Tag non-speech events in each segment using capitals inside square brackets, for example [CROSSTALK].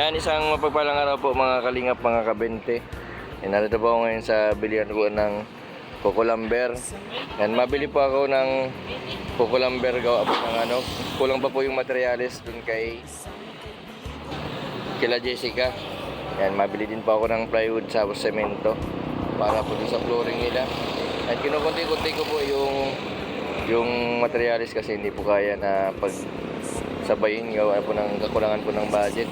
Yan, isang mapagpalang araw po mga kalingap, mga kabente. Yan, narito po ako ngayon sa bilihan ko ng kukulamber. Yan, mabili po ako ng kukulamber gawa po ng ano. Kulang pa po yung materialis dun kay kila Jessica. Yan, mabili din po ako ng plywood sa semento para po dun sa flooring nila. At kinukunti-kunti ko po yung yung materialis kasi hindi po kaya na pag sabayin gawa po ng kakulangan po ng budget.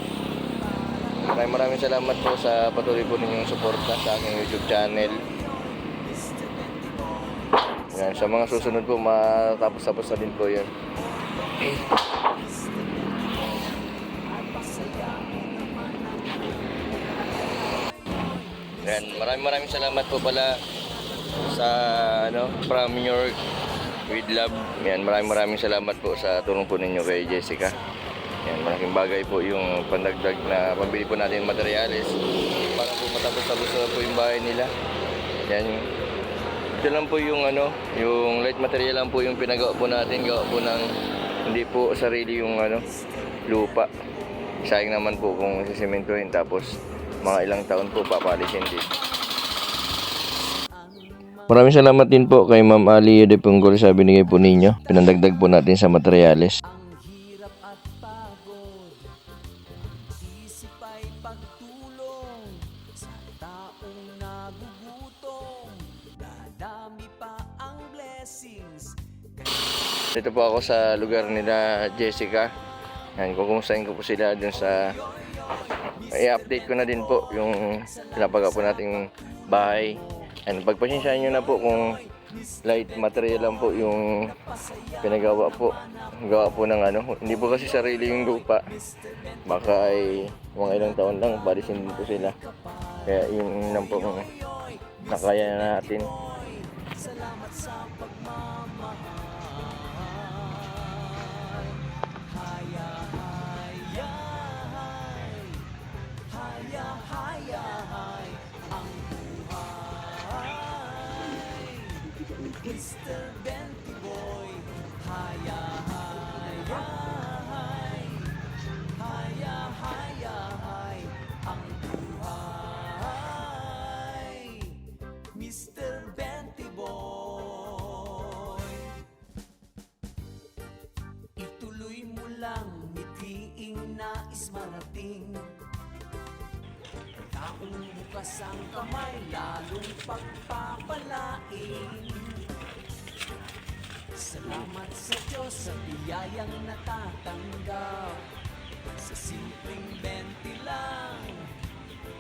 Maraming maraming salamat po sa patuloy po ninyong suporta sa aking YouTube channel. Yan, sa mga susunod po, matapos-tapos na din po yun. Yan, maraming maraming salamat po pala sa ano, from New York with love. Yan, maraming maraming salamat po sa tulong po ninyo kay Jessica. Yan, malaking bagay po yung pandagdag na pambili po natin ng materyales para po matapos-tapos na po yung bahay nila. Yan, ito lang po yung ano, yung light material lang po yung pinagawa po natin, gawa po ng hindi po sarili yung ano, lupa. Sayang naman po kung sisimentohin tapos mga ilang taon po papalisin din. Maraming salamat din po kay Ma'am Ali de Punggol sa binigay po ninyo. Pinandagdag po natin sa materyales. Dito po ako sa lugar nila Jessica. Yan, kukumustahin ko po sila dun sa... I-update ko na din po yung pinapagawa po nating bahay. And pagpasensyahan nyo na po kung light material lang po yung pinagawa po. Gawa po ng ano. Hindi po kasi sarili yung lupa. Baka ay mga ilang taon lang, balisin din po sila. Kaya yun lang po nakaya na natin. Salamat sa nais marating Taong bukas ang kamay Lalong pagpapalain. Salamat sa Diyos sa biyayang natatanggap Sa simpleng benti lang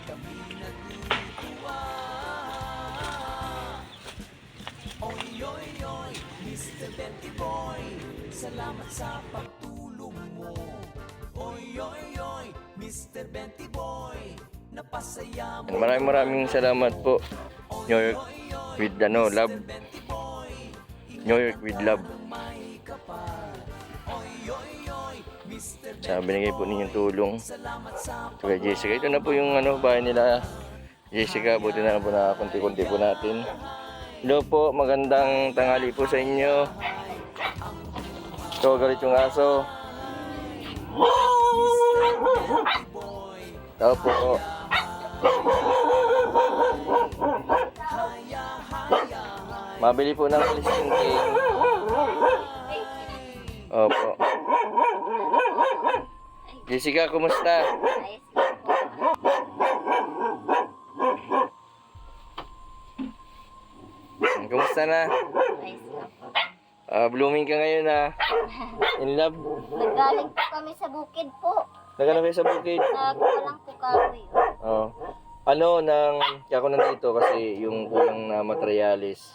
Kami natutuwa Oy, oy, oy, Mr. Betty Boy Salamat sa pagtulong Mr. Betty Boy Napasaya mo Maraming maraming salamat po. New York with ano, love. New York with love. Sa binigay po ninyong tulong. Salamat sa So kay Jessica, ito na po yung ano, bahay nila. Jessica, buti na po na kunti-kunti po natin. Hello po, magandang tanghali po sa inyo. Ito, galit yung aso. Tao po. Mabili po ng listing cake. Opo. Jessica, kumusta? Kumusta na? Ah, blooming ka ngayon na. In love. Nagaling po kami sa bukid po. Nagano kayo sa bukid? Nagkuha lang po kami. Oh. Ano nang kaya ako nandito kasi yung kulang na materialis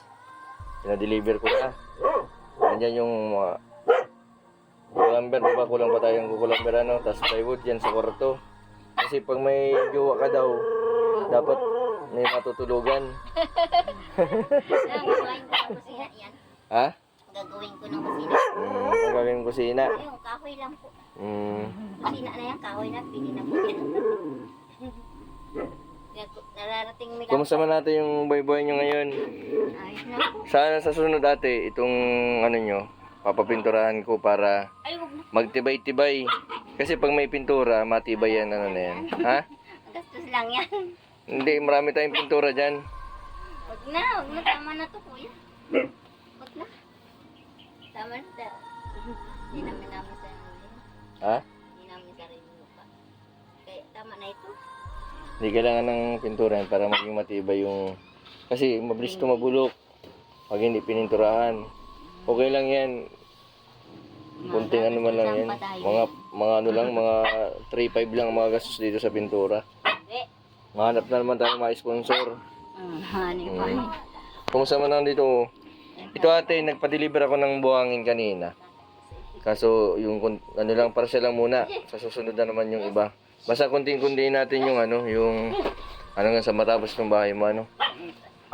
pina-deliver ko na. Nandiyan yung mga kukulamber, di ba kulang pa tayong kukulamber ano, tapos plywood yan sa kwarto. Kasi pag may jowa ka daw, dapat may matutulugan. Gagawin ko ng kusina yan. Ha? Gagawin ko ng kusina. Mm, ang gagawin kusina. Yung kahoy lang po. Mm, Kusina na yan, kahoy na. Pili na po yan. Nararating mi lang. kumusta man natin yung boy-boy nyo ngayon? Ayos na po. Sana sa sunod ate, itong ano nyo, papapinturahan ko para Ay, huwag na. magtibay-tibay. Kasi pag may pintura, matibay yan, ano na yan. Ha? Gastos lang yan. Hindi, marami tayong pintura dyan. Huwag na, huwag na. Tama na to, kuya. Huwag na. Tama na. Hindi namin namin sa ano yun. Ha? Hindi namin sarili mo pa. Kaya tama na ito. Hindi kailangan ng pintura yan para maging matibay yung... Kasi mabilis ito mabulok. Pag hindi pininturahan. Okay lang yan. Kunting ano man lang yan. Mga, mga ano lang, mga 3-5 lang ang mga gastos dito sa pintura. Mahanap na naman tayo mga sponsor. Ah, hani pa. Mm. Kumusta man lang dito? Ito ate, nagpa-deliver ako ng buhangin kanina. Kaso yung ano lang para lang muna. Sa susunod na naman yung iba. Basta kunting-kunti natin yung ano, yung ano nga sa matapos ng bahay mo ano.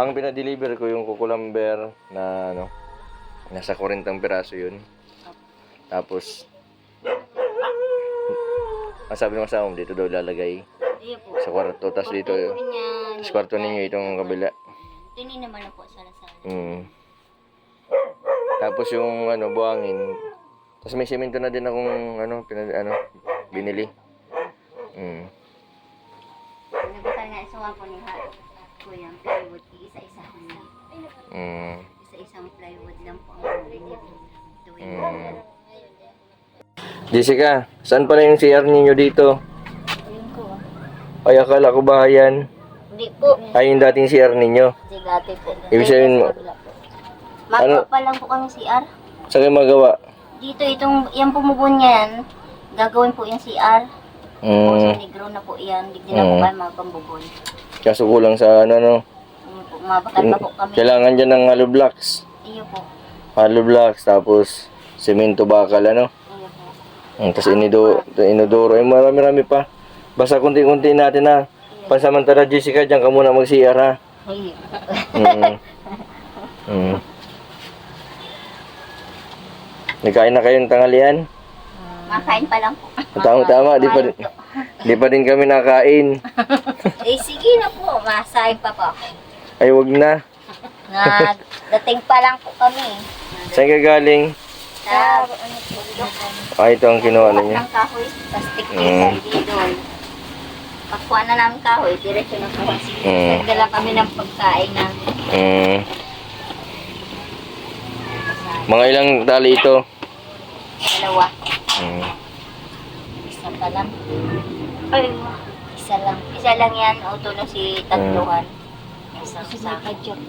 Ang pinadeliver ko yung kukulamber na ano, nasa 40 piraso yun. Tapos ang sabi ng asawa mo, dito daw lalagay sa kwarto. Tapos dito, sa kwarto ninyo itong kabila. Tinin naman na po sa lasal. Mm. Tapos yung ano, buhangin. Tapos may semento na din akong ano, pinag, ano, binili. Mm. Nagbukan nga isuwa ko ni Haro. Kuya, plywood. Isa-isahan lang. Mm. Isa-isang plywood lang po ang binili. Mm. Jessica, saan pala yung CR ninyo dito? Ayun ko. ah. Ay, akala ko bahayan. Hindi po. Ay, yung dating CR ninyo. Sigate po. Ibig sabihin mo- Ano? pa lang po kami CR. Saan kayo magawa? Dito itong, yan pumubon yan. Gagawin po yung CR. Po sa Mm. negro na po yan. Hindi na po Mm. kayo mga pambubon. Kaso kulang sa ano, no. Ayun po, mabakal pa po kami. Kailangan dyan ng hollow blocks. Iyo po. Hollow blocks, tapos semento bakal, ano. Iyo po. Mm, Tapos inido, inodoro, eh marami-rami pa. Basta kunti-kunti natin ha. Pansamantala Jessica, dyan ka muna mag-CR ha. Iyo. Mm. [LAUGHS] mm. Nagkain na kayong tanghalian? Makain pa lang po. Tama, tama, di pa, [LAUGHS] di pa din kami nakain. eh sige na po. Masahin pa po. Ay, wag na. Nagdating pa lang po kami. Saan ka galing? Sa ano po. Ah, ito ang kinuha na niya. ng kahoy. Tapos Mm. doon. Pagkuha na namin kahoy, diretso na po. Mm. Nagdala kami ng pagkain na Mm. Mga ilang tali ito? dalawa. Mm. Isa pa lang. Ay, isa lang. Isa lang yan. Auto na si tatluhan. Isang sa akin.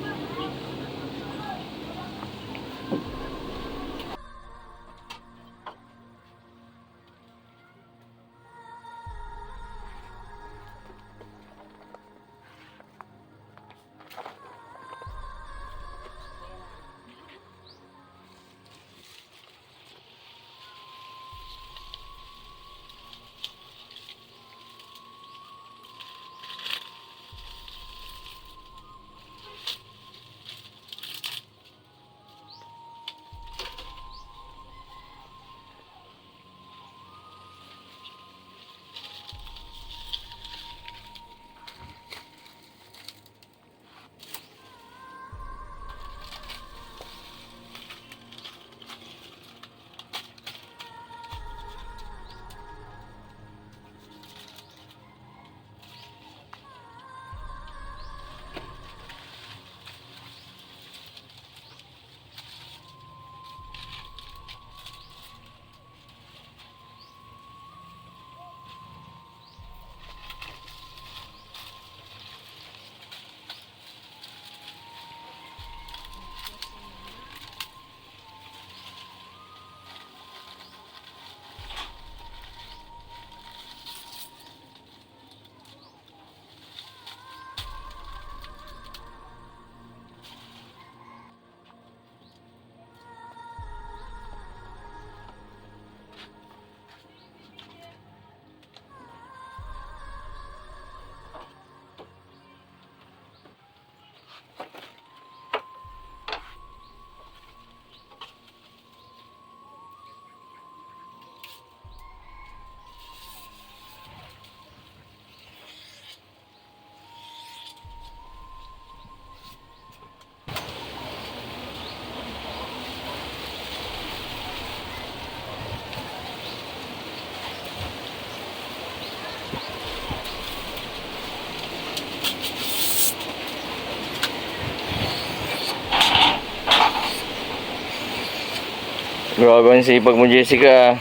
Grabe ang sipag mo, Jessica.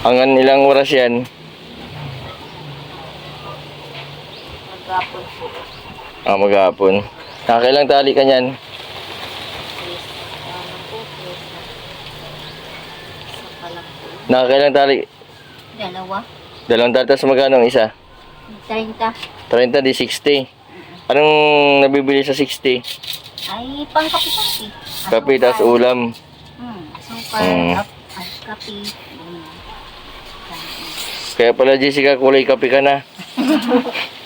Hanggang ilang oras yan? Magapon po. Ah, maghapon. Nakakailang tali ka niyan? Nakakailang tali? Dalawa. Dalawang tali, tapos magkano ang isa? 30. 30 di 60. Anong nabibili sa 60? Ay, pangkapi-kapi. Kape, tapos ulam. Ay, kape. Kaya pala, Jessica, kulay kape ka na. [LAUGHS]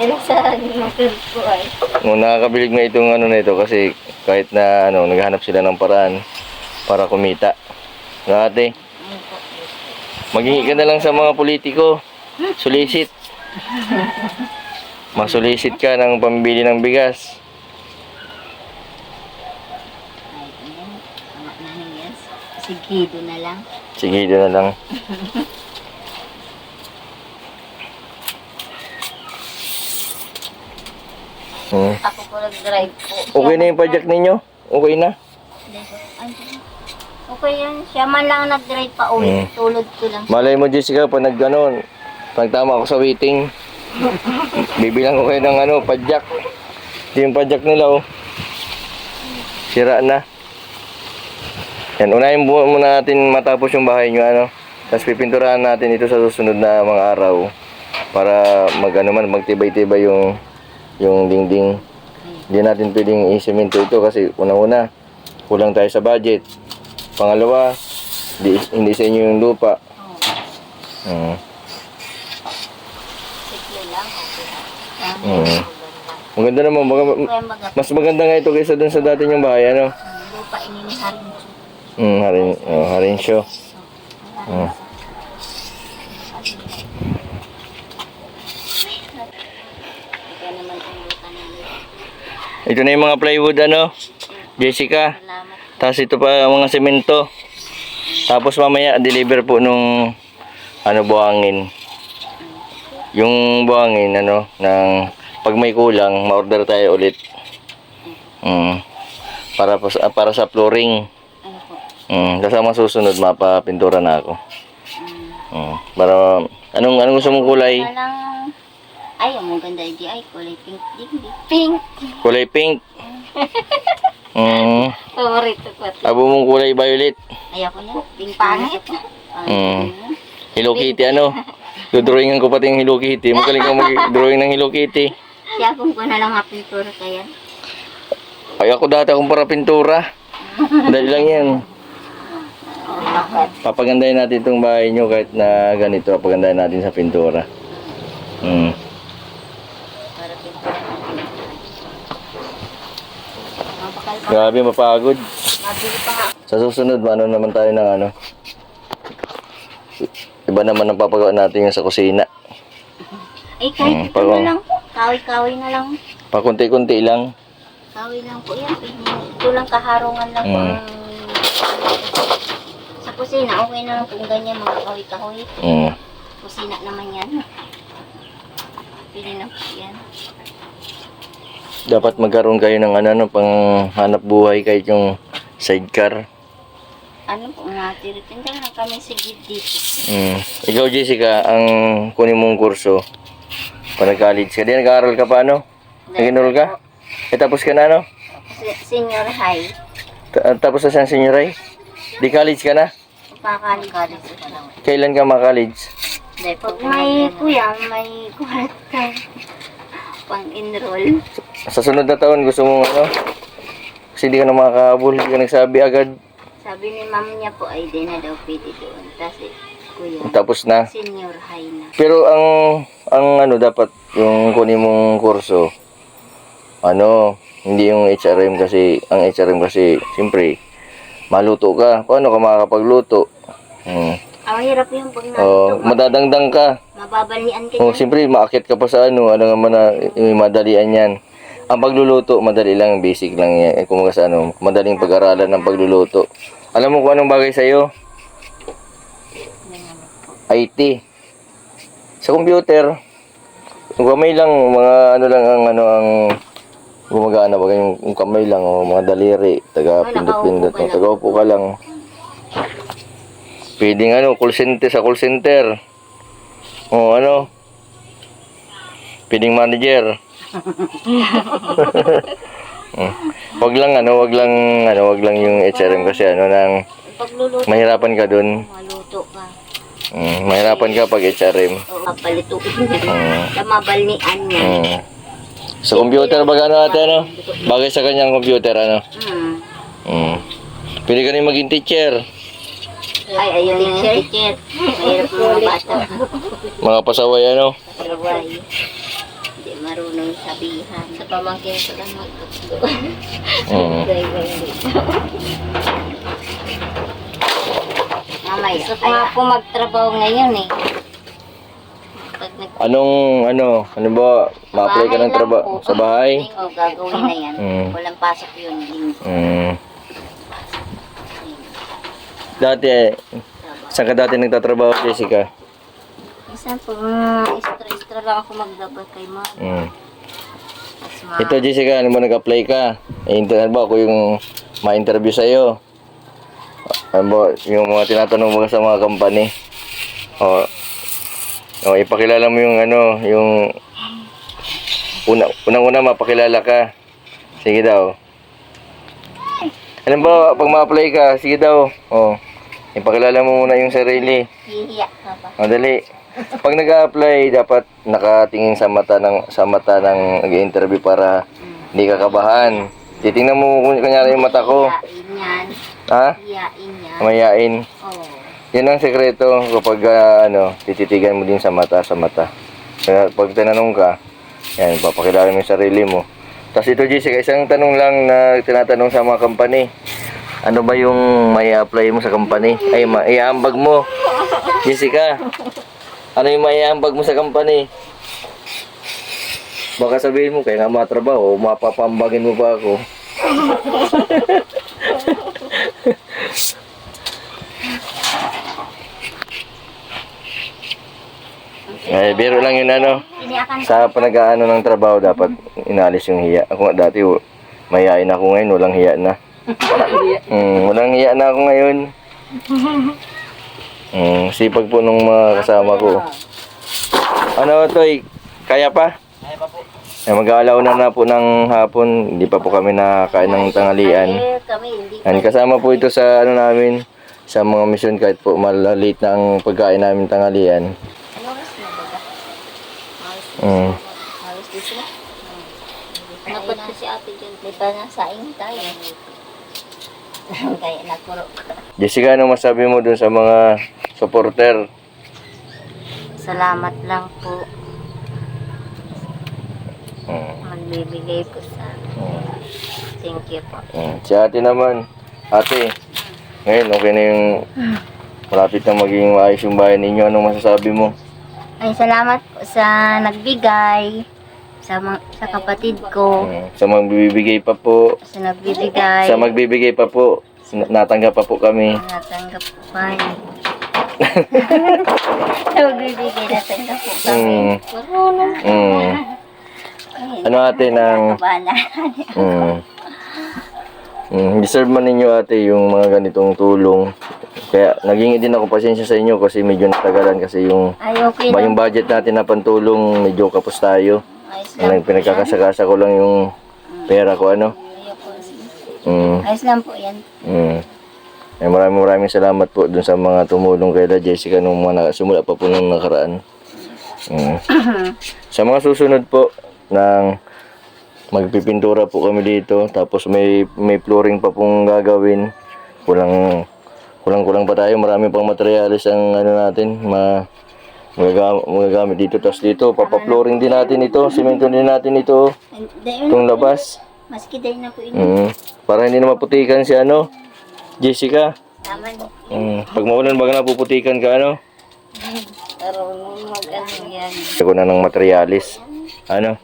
Sila sa nagkul ko ay. Nakakabilig na itong ano na ito kasi kahit na ano, naghahanap sila ng paraan para kumita. Po? maghingi ka na lang sa mga politiko. Solicit. [LAUGHS] Masulisit ka ng pambili ng bigas. Ay, ayan. Tama na rin yan. Sigido na lang. Sige, doon na lang. [LAUGHS] Hmm. Ako po nag-drive po. Okay na yung padjak ninyo? Okay na? Hindi Okay yan. Siya man lang nag-drive pa uwi. Mm. Tulad ko lang. Malay mo, Jessica, pag nag ano, pag tama ako sa waiting, [LAUGHS] bibilang ko kayo ng ano, padjak. Ito yung padjak nila, oh. Sira na. Yan, unahin muna natin matapos yung bahay nyo, ano. Tapos pipinturahan natin ito sa susunod na mga araw para mag ano man magtibay-tibay yung yung dingding. Hindi natin pwedeng isemento ito kasi una-una kulang tayo sa budget. Pangalawa, di, hindi sa inyo yung lupa. Oo. Mm. Tama. Mm. Maganda. Naman, mag mas maganda nga ito kaysa dun sa dati yung bahay, ano? lupa ininiharin ko. Mm, harin, oh, harin show. Mm. Ito na yung mga plywood, ano? Jessica. Tapos ito pa mga semento. Tapos mamaya, deliver po nung, ano, buhangin. Yung buhangin, ano, ng, pag may kulang, ma-order tayo ulit. Mm. Para, para sa flooring. Mm. Kasama susunod, mapapintura na ako. Mm. Para, anong, anong gusto mong kulay? Wala lang. Ay, ang maganda hindi ay kulay pink. Pink. Kulay pink. [LAUGHS] Mm. Favorito ko. Abo mong kulay violet. Ayoko niya. Pink pangit. Mm. Hello Kitty, ano? [LAUGHS] Dodrawingan ko pati yung Hello Kitty. Magaling ka mag-drawing ng Hello Kitty. Siya kung ko na lang nga pintura kaya. Ay, ako dati akong para pintura. Dali lang yan. Papagandahin natin itong bahay nyo kahit na ganito. Papagandahin natin sa pintura. Mm. Pa. Grabe, mapagod. Sa susunod, ano naman tayo ng ano? Iba naman ang papagawa natin yung sa kusina. Ay, kahit Mm, ito pag- na lang po. Kawi-kawi na lang. Pakunti-kunti lang. Kawi lang po yan. Ito lang kaharungan lang po Mm. ang... Sa kusina, okay na lang kung ganyan mga kawi-kahoy. Mm. Kusina naman yan. Pili na yan. Dapat magkaroon kayo ng ano, ano pang hanap buhay kahit yung sidecar. Ano po, mga tiritinda lang kami sa dito. Mm. Ikaw, Jessica, ang kunin mong kurso, pag nag-college ka, di nag-aaral ka pa, ano? Nag-enroll ka? Eh, tapos ka na, ano? Se- Senior high. Ta- tapos na siyang senior high? Di college ka na? Lang. Kailan ka ma-college? Dahil pag may kuya, may kwarta. Pang-enroll. Sa sunod na taon, gusto mo, ano? Kasi hindi ka na makakahabol, hindi ka nagsabi agad. Sabi ni ma'am niya po ay di na daw pwede doon. Tapos eh, kuya, Tapos na. senior high na. Pero ang, ang ano, dapat yung kunin mong kurso, ano, hindi yung HRM kasi, ang HRM kasi, siyempre, maluto ka. Paano ka makakapagluto? Hmm. Ang hirap yung pag Oh, nandito, ma- madadangdang ka. mababalian ka Oh, siyempre, maakit ka pa sa ano, ano nga man na, madalian yan. Ang pagluluto, madali lang, basic lang yan. Eh, kumaga sa ano, madaling pag-aralan ng pagluluto. Alam mo kung anong bagay sa'yo? IT. Sa computer, kung may lang, mga ano lang ang ano ang gumagana ba yung, yung kamay lang o mga daliri, taga pindot-pindot. lang. Taga upo ka lang. Pwedeng ano, call center sa call center. O ano, pwedeng manager. [LAUGHS] Wag lang ano, wag lang ano, wag lang yung HRM kasi ano nang mahirapan ka dun. maluto ka. Mm, mahirapan ka pag HRM. O, papalito. Sa mabalnian niya. Mm. Sa computer ba ano ate ano? Bagay sa kanyang computer ano? Hmm. Mm. Pwede ka rin maging teacher. Ay, ayun yung teacher. Mahirap mga bata. Mga pasaway ano? Pasaway. Hindi marunong sabihan. Sa pamangkin ko lang magtutlo. Mm. Mamaya. Gusto ko nga po magtrabaho ngayon eh. Anong ano? Ano ba? Ma-apply ka ng trabaho sa bahay? O, gagawin na yan. Mm. Walang pasok yun. Linggo. Mm. Dati, saan ka dati nagtatrabaho, Jessica? Minsan po, mm, extra-extra lang ako magdapat kay ma. Mm. Mas ma. Ito, Jessica, ano mo nag-apply ka? Eh, internet ba ako yung ma-interview sa'yo? Ano ba, yung mga tinatanong mo sa mga company? O, o ipakilala mo yung ano, yung una, unang-una mapakilala ka. Sige daw. Ano ba, pag ma-apply ka, sige daw. O, ipakilala mo muna yung sarili. Hihiya ka ba? Madali. Pag nag-apply, dapat nakatingin sa mata ng sa mata ng nag-interview para hindi ka kabahan. Titingnan mo kung kanyari yung mata ko. Hiyain yan. Ha? Hiyain yan. Mayain. Oo. Yan ang sekreto kapag ah, ano, tititigan mo din sa mata sa mata. Kaya pag tinanong ka, yan, papakilala mo yung sarili mo. Tapos ito, Jessica, isang tanong lang na tinatanong sa mga company. Ano ba yung may apply mo sa company? Ay, ma- iambag mo. Jessica, ano yung may iambag mo sa company? Baka sabihin mo, kaya nga matrabaho, mapapambagin mo pa ako. [LAUGHS] Ay, biro lang yun ano. Sa panag-aano ng trabaho, dapat inalis yung hiya. Ako nga dati, mayayain ako ngayon, walang hiya na. Mm, walang hiya na ako ngayon. Mm, sipag po nung mga kasama ko. Ano to, kaya pa? Kaya pa po. Ay, mag-aalaw na na po ng hapon, hindi pa po kami nakakain ng tanghalian. Eh, Yan, kasama po ito sa ano namin, sa mga mission kahit po malalit na ang pagkain namin tanghalian. Ano oras na ba? Mm. halos di sila. Napad ko si ate dyan. Di pa nasaing tayo. [LAUGHS] Kaya nakuro ka. Jessica, ano masabi mo dun sa mga supporter? Salamat lang po. Mm. Magbibigay po sa Thank you po. Mm. Si ate naman, ate, ngayon okay na yung malapit na maging maayos yung bahay ninyo. Anong masasabi mo? Ay, salamat po sa nagbigay. Sa, mga, sa kapatid ko. Mm. Sa magbibigay pa po, Sa nagbibigay. sa magbibigay pa po, na- natanggap pa po kami. Natanggap po kayo. [LAUGHS] sa magbibigay, natanggap po kami. Mm. Mm. Ano ate ng... Kabana. Mm. Mm, deserve man ninyo ate yung mga ganitong tulong. Kaya naging din ako pasensya sa inyo kasi medyo natagalan kasi yung Ay, okay ba lang. yung budget natin na pantulong medyo kapos tayo. Ayos lang Nang pinagkakasakasa ko lang yung pera ko ano. Ayoko. Mm, Ayos lang po yan. mm. Eh, maraming maraming salamat po dun sa mga tumulong kay La Jessica nung mga sumula pa po nung nakaraan. Mm. [LAUGHS] sa mga susunod po ng magpipintura po kami dito tapos may may flooring pa pong gagawin. Kulang kulang kulang pa tayo, marami pang materials ang ano natin, ma magagamit, magagamit dito tapos dito papa-flooring din natin ito, semento din natin ito, itong labas. Maski dahil na po yun. Mm. Para hindi na maputikan si ano, Jessica. Naman. Mm. Pag maulan baga napuputikan ka ano, Marunong mag-ano yan. ako na ng materialis. Ano?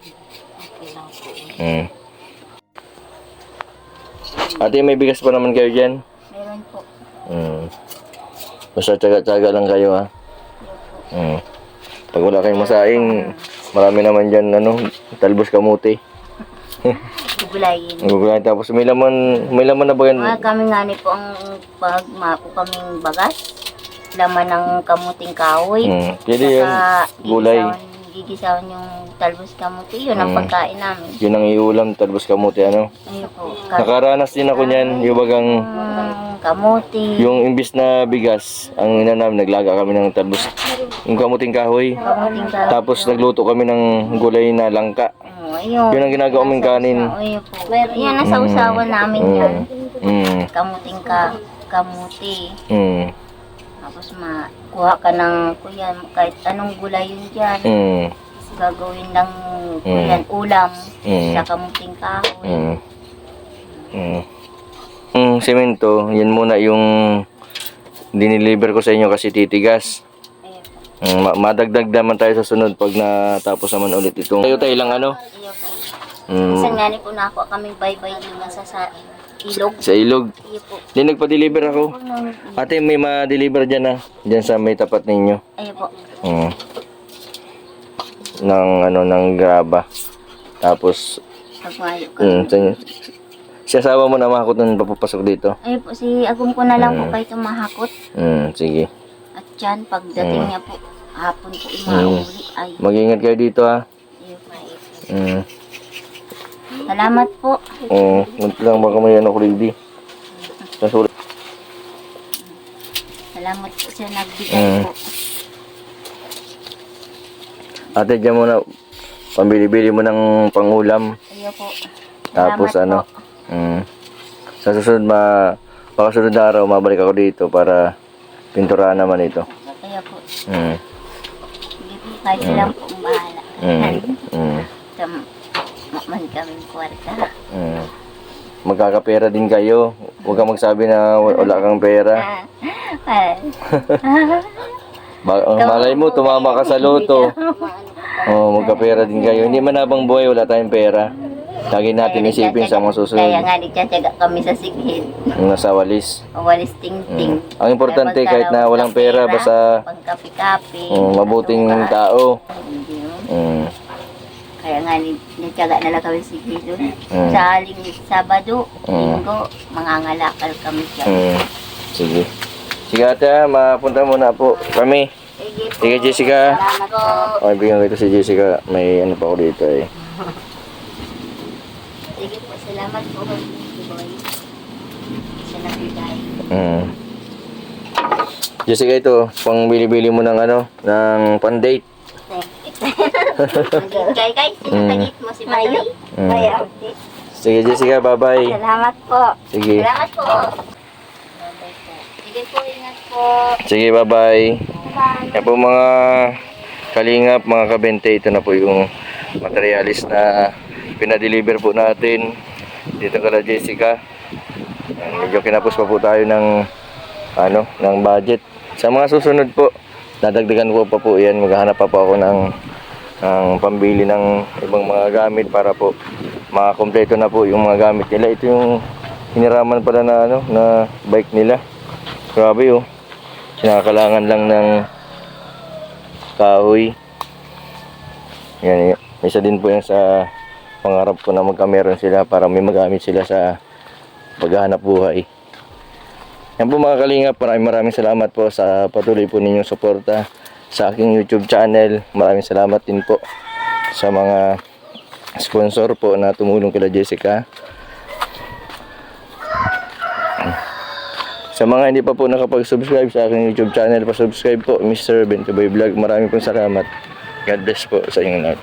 Mm. Ate, may bigas pa naman kayo dyan? Meron po. Mm. Basta tsaga-tsaga lang kayo ha. Mm. Pag wala kayong masaing, marami naman dyan ano, talbos kamuti. Gugulayin. Gugulayin. Tapos may laman, may laman na ba yan? Mga kami nga ni po ang pag po kaming bagas. Laman ng kamuting kahoy. Hmm. Pwede yan. Gulay. gigisawan- Gigisawan yung talbos kamuti. Yun ang Mm. pagkain namin. Yun ang iulam, talbos kamuti, ano? Ayun po. Ka- Nakaranas din ako niyan, yung bagang, Mm, kamuti. yung imbis na bigas, ang ina namin, naglaga kami ng talbos, yung kamuting kahoy. Kamuting kahoy. Tapos nagluto kami ng gulay na langka. Oh, ayun. Yun ang ginagawa kaming kanin. Ayun po. Yan ang sausawan namin yan. Mm. Kamuting ka, kamuti. Mm. Tapos makuha ka ng kuya, kahit anong gulay yun dyan. Mm. Gagawin ng kuyan, ulam Mm. sa kamuting kahoy. Mm. Mm. Mm, semento, yan muna yung diniliver ko sa inyo kasi titigas. Mm, ma- madagdag naman tayo sa sunod pag natapos naman ulit itong. Tayo tayo lang ano? Ayun po. Mm, ni po na ako kaming baybay din nga sa, sa ilog. sa ilog. Ayun po. Hindi nagpa-deliver ako. Ate, may ma-deliver dyan ah. Dyan sa may tapat ninyo. Ayun po. Mm. Ng ano, ng graba. Tapos, Pagmayo ka. mm, si asawa mo na makakot nung papapasok dito. Ayun po, si Agum ko na lang po Mm. kayo tumahakot. Mm, sige. At yan, pagdating Mm. niya po, hapon po imauli. Ay, Mag-ingat kayo dito ha. ayun po. Mm. Salamat po. Oo, mm, lang baka may ano ko. Nasulat. Salamat po sa nagbigay Mm. po. Ate, dyan muna. Pambili-bili mo ng pangulam. Ayun po. Tapos ano. po. Mm. Sa susunod ma... Baka sunod na araw, mabalik ako dito para pinturahan naman ito. Ayun po. Mm. Po, kahit sila po ang bahala. Mm. Mm. Tam, man kaming kwarta. Mm. Magkakapera din kayo. Huwag kang magsabi na wa- wala kang pera. [LAUGHS] Malay mo, tumama ka sa loto. Oh, magkapera din kayo. Hindi man habang buhay, wala tayong pera. Lagi natin isipin sa mga Kaya susunod nga nagtsatsaga kami sa sighid. yung nasa walis. O walis ting-ting. Mm. Ang importante, Kaya kahit na walang pera, basta- Pangkapi-kapi. Oh, mabuting matuka. tao. Mm. Kaya nga nagtsaga na lang kami sa sighid. doon. Mm. Sa aling Sabado, Mm. Linggo, mangangalakal kami dyan. Mm. Sige. Sige ate, ha, mapunta muna po kami. Sige, Jessica. Salamat po. Okay, bigyan ko ito si Jessica. May ano pa ako dito eh. Po, salamat po. Boy. Sa nagbigay. Mm. Jessica, ito, pang bili-bili mo ng ano, ng pan-date. Kay guys, sinatagit mo si Mayo. Mm. Sige Jessica, bye-bye. Salamat po. Sige. Salamat po. Sige po, ingat po. Sige, bye-bye. Bye. Yan po mga kalingap, mga kabente, ito na po yung materialis na pinadeliver po natin dito kala Jessica. Yan, Medyo kinapos pa po tayo ng ano, ng budget. Sa mga susunod po, dadagdagan ko pa po yan. Maghahanap pa po ako ng, ng pambili ng ibang mga gamit para po makakompleto na po yung mga gamit nila. Ito yung hiniraman pala na ano, na bike nila. Grabe oh. Kinakalangan lang ng kahoy. Yan, isa din po yan sa pangarap ko na magkameron sila para may magamit sila sa paghahanap buhay. Yan po mga kalingap, maraming maraming salamat po sa patuloy po ninyong suporta sa aking YouTube channel. Maraming salamat din po sa mga sponsor po na tumulong kila Jessica. Sa mga hindi pa po nakapag-subscribe sa aking YouTube channel, pa-subscribe po, Mr. Bentoboy Vlog. Maraming pong salamat. God bless po sa inyong lahat.